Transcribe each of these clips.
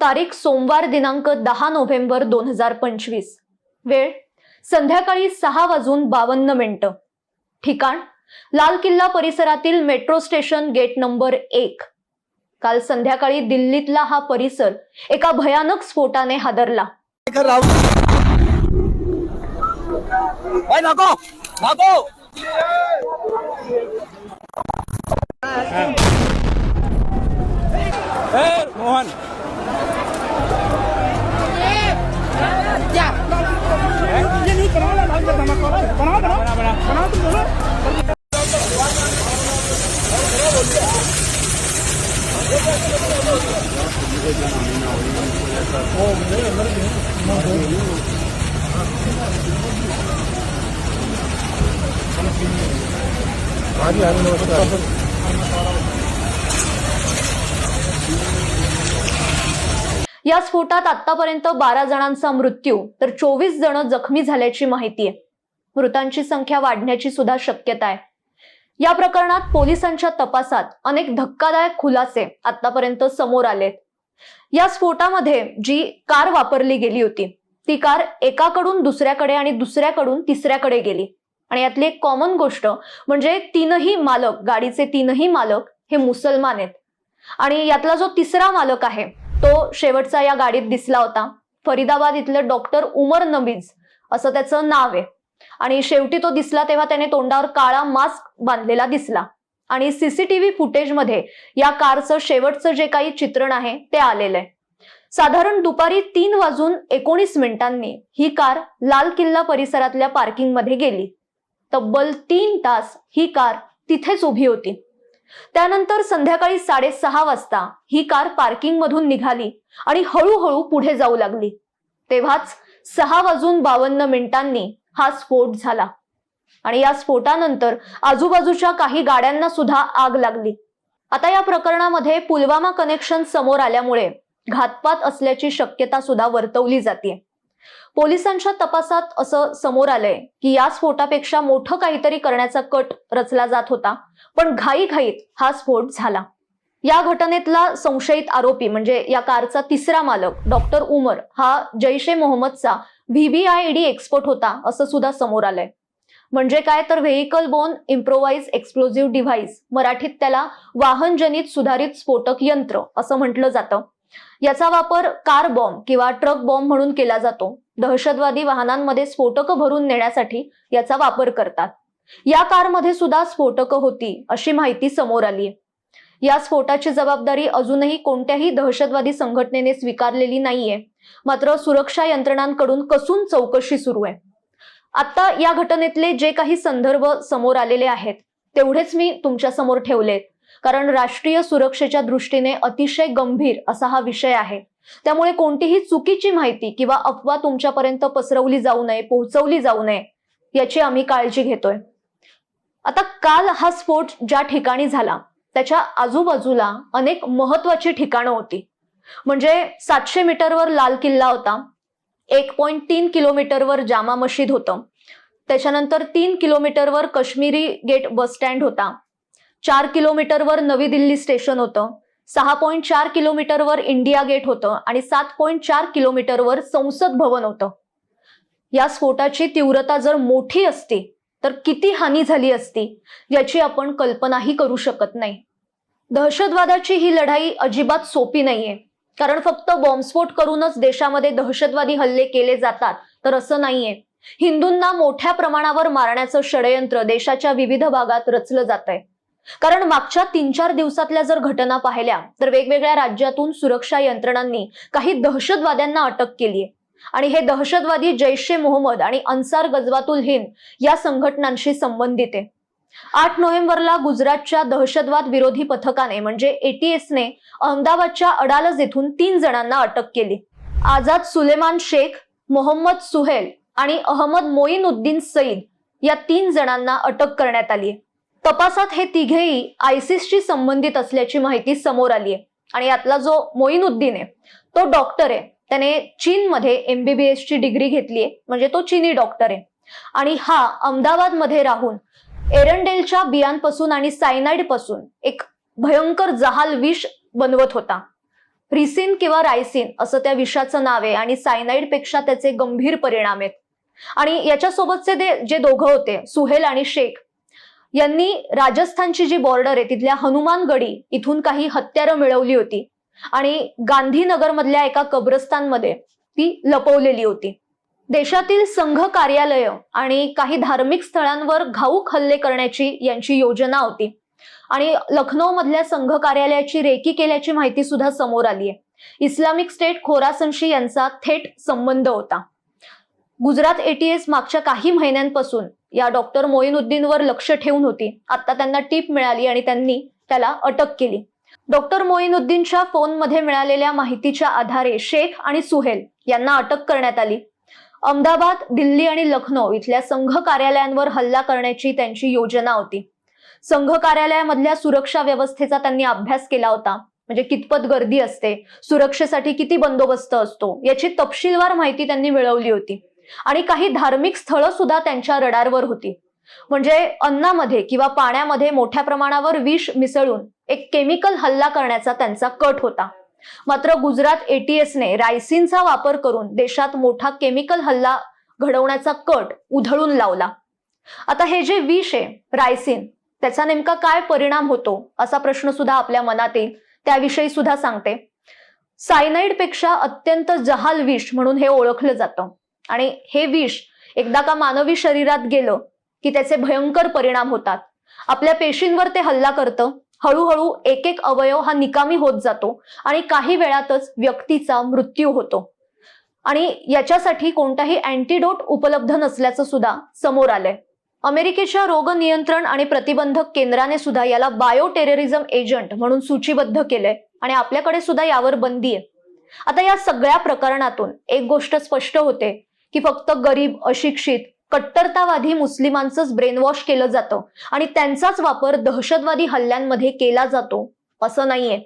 तारीख सोमवार दिनांक दहा नोव्हेंबर दोन हजार पंचवीस. वेळ? संध्याकाळी सहा वाजून बावन्न मिनिटं. ठिकाण? लाल किल्ला परिसरातील मेट्रो स्टेशन गेट नंबर एक. काल संध्याकाळी दिल्लीतला हा परिसर एका भयानक स्फोटाने हादरला. कर राहुल भाई भागो भागो ए मोहन या स्फोटात आतापर्यंत बारा जणांचा मृत्यू तर चोवीस जण जखमी झाल्याची माहिती आहे. मृतांची संख्या वाढण्याची सुद्धा शक्यता आहे. या प्रकरणात पोलिसांच्या तपासात अनेक धक्कादायक खुलासे आतापर्यंत समोर आलेत. या स्फोटामध्ये जी कार वापरली गेली होती ती कार एकाकडून दुसऱ्याकडे आणि दुसऱ्याकडून तिसऱ्याकडे गेली. आणि यातली एक कॉमन गोष्ट म्हणजे तीनही मालक गाडीचे तीनही मालक हे मुसलमान आहेत. आणि यातला जो तिसरा मालक आहे तो शेवटचा या गाडीत दिसला होता. फरीदाबाद इथलं डॉक्टर उमर नबीज असं त्याचं नाव आहे. आणि शेवटी तो दिसला तेव्हा त्याने तोंडावर काळा मास्क बांधलेला दिसला. आणि सीसीटीव्ही फुटेजमध्ये या कारचं शेवटचं जे काही चित्रण आहे ते आलेलं आहे. साधारण दुपारी तीन वाजून एकोणीस मिनिटांनी ही कार लाल किल्ला परिसरातल्या पार्किंगमध्ये गेली. तब्बल तीन तास ही कार तिथेच उभी होती. त्यानंतर संध्याकाळी साडेसहा वाजता ही कार पार्किंग मधून निघाली आणि हळूहळू पुढे जाऊ लागली. तेव्हाच सहा वाजून बावन्न मिनिटांनी हा स्फोट झाला आणि या स्फोटानंतर आजूबाजूच्या काही गाड्यांना सुद्धा आग लागली. आता या प्रकरणामध्ये पुलवामा कनेक्शन समोर आल्यामुळे घातपात असल्याची शक्यता सुद्धा वर्तवली जाते पोलिसांच्या तपासात असं समोर आलंय की या स्फोटापेक्षा मोठं काहीतरी करण्याचा कट रचला जात होता पण घाईघाईत हा स्फोट झाला. या घटनेतला संशयित आरोपी म्हणजे या कारचा तिसरा मालक डॉक्टर उमर हा जैश ए मोहम्मदचा व्हीबीआयडी एक्सपर्ट होता असं सुद्धा समोर आलंय. म्हणजे काय तर vehicle borne improvised explosive device मराठीत त्याला वाहनजनित सुधारित स्फोटक यंत्र असं म्हटलं जातं. याचा वापर कार बॉम्ब किंवा ट्रक बॉम्ब म्हणून केला जातो. दहशतवादी वाहनांमध्ये स्फोटकं भरून नेण्यासाठी याचा वापर करतात. या कारमध्ये सुद्धा स्फोटकं होती अशी माहिती समोर आली या स्फोटाची जबाबदारी अजूनही कोणत्याही दहशतवादी संघटनेने स्वीकारलेली नाहीये. मात्र सुरक्षा यंत्रणांकडून कसून चौकशी सुरू आहे. आता या घटनेतले जे काही संदर्भ समोर आलेले आहेत तेवढेच मी तुमच्यासमोर ठेवलेत. कारण राष्ट्रीय सुरक्षेच्या दृष्टीने अतिशय गंभीर असा हा विषय आहे. त्यामुळे कोणतीही चुकीची माहिती किंवा अफवा तुमच्यापर्यंत पसरवली जाऊ नये पोहोचवली जाऊ नये याची आम्ही काळजी घेतोय. आता काल हा स्फोट ज्या ठिकाणी झाला त्याच्या आजूबाजूला अनेक महत्वाची ठिकाणं होती. म्हणजे सातशे मीटरवर लाल किल्ला होता एक पॉईंट तीन किलोमीटरवर जामा मशीद होतं त्याच्यानंतर तीन किलोमीटरवर काश्मीरी गेट बस स्टँड होता चार किलोमीटरवर नवी दिल्ली स्टेशन होतं सहा पॉईंट चार किलोमीटरवर इंडिया गेट होतं आणि सात पॉईंट चार किलोमीटरवर संसद भवन होतं. या स्फोटाची तीव्रता जर मोठी असती तर किती हानी झाली असती याची आपण कल्पनाही करू शकत नाही. दहशतवादाची ही लढाई अजिबात सोपी नाहीये. कारण फक्त बॉम्बस्फोट करूनच देशामध्ये दहशतवादी हल्ले केले जातात तर असं नाहीये. हिंदूंना मोठ्या प्रमाणावर मारण्याचं षडयंत्र देशाच्या विविध भागात रचलं जात आहे कारण मागच्या तीन चार दिवसातल्या जर घटना पाहिल्या तर वेगवेगळ्या राज्यातून सुरक्षा यंत्रणांनी काही दहशतवाद्यांना अटक केली आहे आणि हे दहशतवादी जैश ए मोहम्मद आणि अन्सार गजवातुल हिंद या संघटनांशी संबंधित आहे. आठ नोव्हेंबरला गुजरातच्या दहशतवाद विरोधी पथकाने म्हणजे एटीएसने अहमदाबादच्या अडालज येथून तीन जणांना अटक केली. आझाद सुलेमान शेख मोहम्मद सुहेल आणि अहमद मोईनुद्दीन सईद या तीन जणांना अटक करण्यात आली तपासात हे तिघेही आयसिसशी संबंधित असल्याची माहिती समोर आली आहे आणि यातला जो मोईनुद्दीन आहे तो डॉक्टर आहे. त्याने चीनमध्ये एमबीबीएस ची डिग्री घेतली आहे म्हणजे तो चीनी डॉक्टर आहे. आणि हा अहमदाबादमध्ये राहून एरंडेलच्या बियांपासून आणि सायनाइडपासून एक भयंकर जहाल विष बनवत होता. रिसिन किंवा रायसिन असं त्या विषाचं नाव आहे आणि सायनाईडपेक्षा त्याचे गंभीर परिणाम आहेत. आणि याच्यासोबतचे ते जे दोघं होते सुहेल आणि शेख यांनी राजस्थानची जी बॉर्डर आहे तिथल्या हनुमानगडी इथून काही हत्यारं मिळवली होती. आणि गांधीनगर मधल्या एका कब्रस्तानमध्ये ती लपवलेली होती. देशातील संघ कार्यालय आणि काही धार्मिक स्थळांवर घाऊक हल्ले करण्याची यांची योजना होती. आणि लखनौ मधल्या संघ कार्यालयाची रेकी केल्याची माहिती सुद्धा समोर आली आहे इस्लामिक स्टेट खोरासनशी यांचा थेट संबंध होता. गुजरात एटीएस मागच्या काही महिन्यांपासून या डॉक्टर मोईनुद्दीनवर लक्ष ठेवून होती. आता त्यांना टीप मिळाली आणि त्यांनी त्याला अटक केली. डॉक्टर मोईनुद्दीनच्या फोनमध्ये मिळालेल्या माहितीच्या आधारे शेख आणि सुहेल यांना अटक करण्यात आली. अहमदाबाद दिल्ली आणि लखनौ इथल्या संघ कार्यालयांवर हल्ला करण्याची त्यांची योजना होती. संघ कार्यालयामधल्या सुरक्षा व्यवस्थेचा त्यांनी अभ्यास केला होता. म्हणजे कितपत गर्दी असते सुरक्षेसाठी किती बंदोबस्त असतो याची तपशीलवार माहिती त्यांनी मिळवली होती. आणि काही धार्मिक स्थळं सुद्धा त्यांच्या रडारवर होती. म्हणजे अन्नामध्ये किंवा पाण्यामध्ये मोठ्या प्रमाणावर विष मिसळून एक केमिकल हल्ला करण्याचा त्यांचा कट होता. मात्र गुजरात एटीएसने रायसिनचा वापर करून देशात मोठा केमिकल हल्ला घडवण्याचा कट उधळून लावला. आता हे जे विष आहे रायसिन त्याचा नेमका काय परिणाम होतो असा प्रश्न सुद्धा आपल्या मनात येईल. त्याविषयी सुद्धा सांगते. सायनाईडपेक्षा अत्यंत जहाल विष म्हणून हे ओळखलं जातं. आणि हे विष एकदा का मानवी शरीरात गेलं की त्याचे भयंकर परिणाम होतात. आपल्या पेशींवर ते हल्ला करतं. हळूहळू एक एक अवयव हा निकामी होत जातो आणि काही वेळातच व्यक्तीचा मृत्यू होतो. आणि याच्यासाठी कोणताही अँटीडोट उपलब्ध नसल्याचं सुद्धा समोर आलंय. अमेरिकेच्या रोग नियंत्रण आणि प्रतिबंधक केंद्राने सुद्धा याला बायो टेररिझम एजंट म्हणून सूचीबद्ध केलंय आणि आपल्याकडे सुद्धा यावर बंदी आहे. आता या सगळ्या प्रकरणातून एक गोष्ट स्पष्ट होते. की फक्त गरीब अशिक्षित कट्टरतावादी मुस्लिमांचंच ब्रेनवॉश केलं जातं. आणि त्यांचाच वापर दहशतवादी हल्ल्यांमध्ये केला जातो असं नाहीये.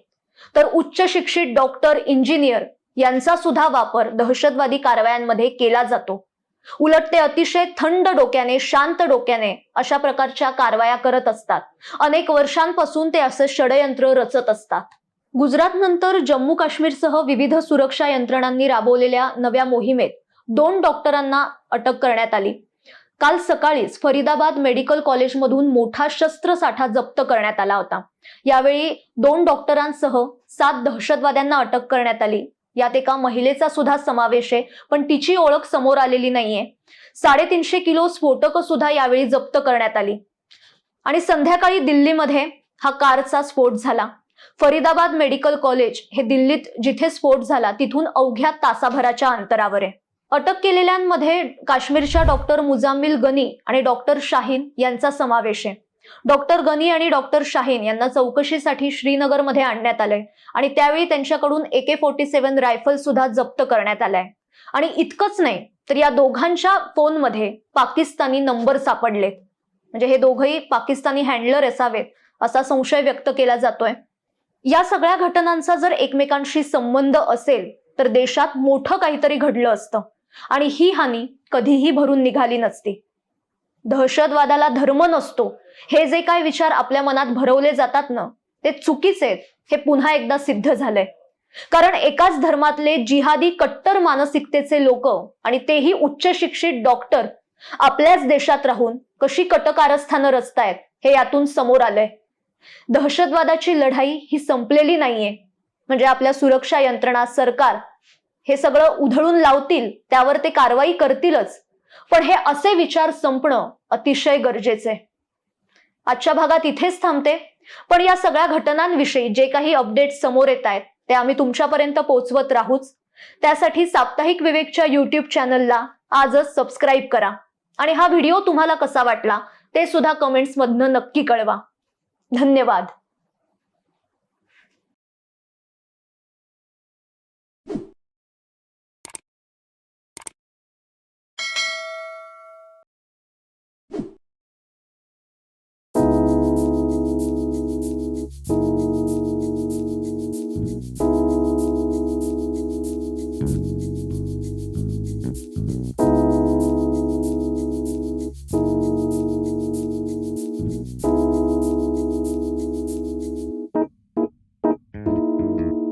तर उच्च शिक्षित डॉक्टर इंजिनियर यांचा सुद्धा वापर दहशतवादी कारवायांमध्ये केला जातो. उलट ते अतिशय थंड डोक्याने शांत डोक्याने अशा प्रकारच्या कारवाया करत असतात. अनेक वर्षांपासून ते असे षडयंत्र रचत असतात. गुजरात नंतर जम्मू काश्मीरसह विविध सुरक्षा यंत्रणांनी राबवलेल्या नव्या मोहिमेत दोन डॉक्टरांना अटक करण्यात आली. काल सकाळीच फरीदाबाद मेडिकल कॉलेजमधून मोठा शस्त्रसाठा जप्त करण्यात आला होता. यावेळी दोन डॉक्टरांसह सात दहशतवाद्यांना अटक करण्यात आली. यात एका महिलेचा सुद्धा समावेश आहे पण तिची ओळख समोर आलेली नाहीये. साडेतीनशे किलो स्फोटकं सुद्धा यावेळी जप्त करण्यात आली. आणि संध्याकाळी दिल्लीमध्ये हा कारचा स्फोट झाला. फरीदाबाद मेडिकल कॉलेज हे दिल्लीत जिथे स्फोट झाला तिथून अवघ्या तासाभराच्या अंतरावर आहे. अटक केलेल्यांमध्ये काश्मीरच्या डॉक्टर मुजामिल गनी आणि डॉक्टर शाहीन यांचा समावेश आहे. डॉक्टर गनी आणि डॉक्टर शाहीन यांना चौकशीसाठी श्रीनगरमध्ये आणण्यात आलंय आणि त्यावेळी त्यांच्याकडून एके फोर्टी सेव्हन रायफल सुद्धा जप्त करण्यात आलाय. आणि इतकंच नाही तर या दोघांच्या फोनमध्ये पाकिस्तानी नंबर सापडलेत म्हणजे हे दोघही पाकिस्तानी हँडलर असावेत असा संशय व्यक्त केला जातोय. या सगळ्या घटनांचा जर एकमेकांशी संबंध असेल तर देशात मोठं काहीतरी घडलं असतं. आणि ही हानी कधीही भरून निघाली नसती. दहशतवादाला धर्म नसतो. हे जे काय विचार आपल्या मनात भरवले जातात ना ते चुकीचे आहेत. हे पुन्हा एकदा सिद्ध झालंय. कारण एकाच धर्मातले जिहादी कट्टर मानसिकतेचे लोक आणि तेही उच्च शिक्षित डॉक्टर आपल्याच देशात राहून कशी कटकारस्थानं रचतायत हे यातून समोर आलंय. दहशतवादाची लढाई ही संपलेली नाहीये. म्हणजे आपल्या सुरक्षा यंत्रणा सरकार हे सगळं उधळून लावतील त्यावर ते कारवाई करतीलच. पण हे असे विचार संपणं अतिशय गरजेचे. आजच्या भागात इथेच थांबते. पण या सगळ्या घटनांविषयी जे काही अपडेट समोर येत आहेत ते आम्ही तुमच्यापर्यंत पोहोचवत राहूच. त्यासाठी साप्ताहिक विवेकच्या युट्यूब चॅनलला आजच सबस्क्राईब करा. आणि हा व्हिडिओ तुम्हाला कसा वाटला ते सुद्धा कमेंट्स मधनं नक्की कळवा. धन्यवाद.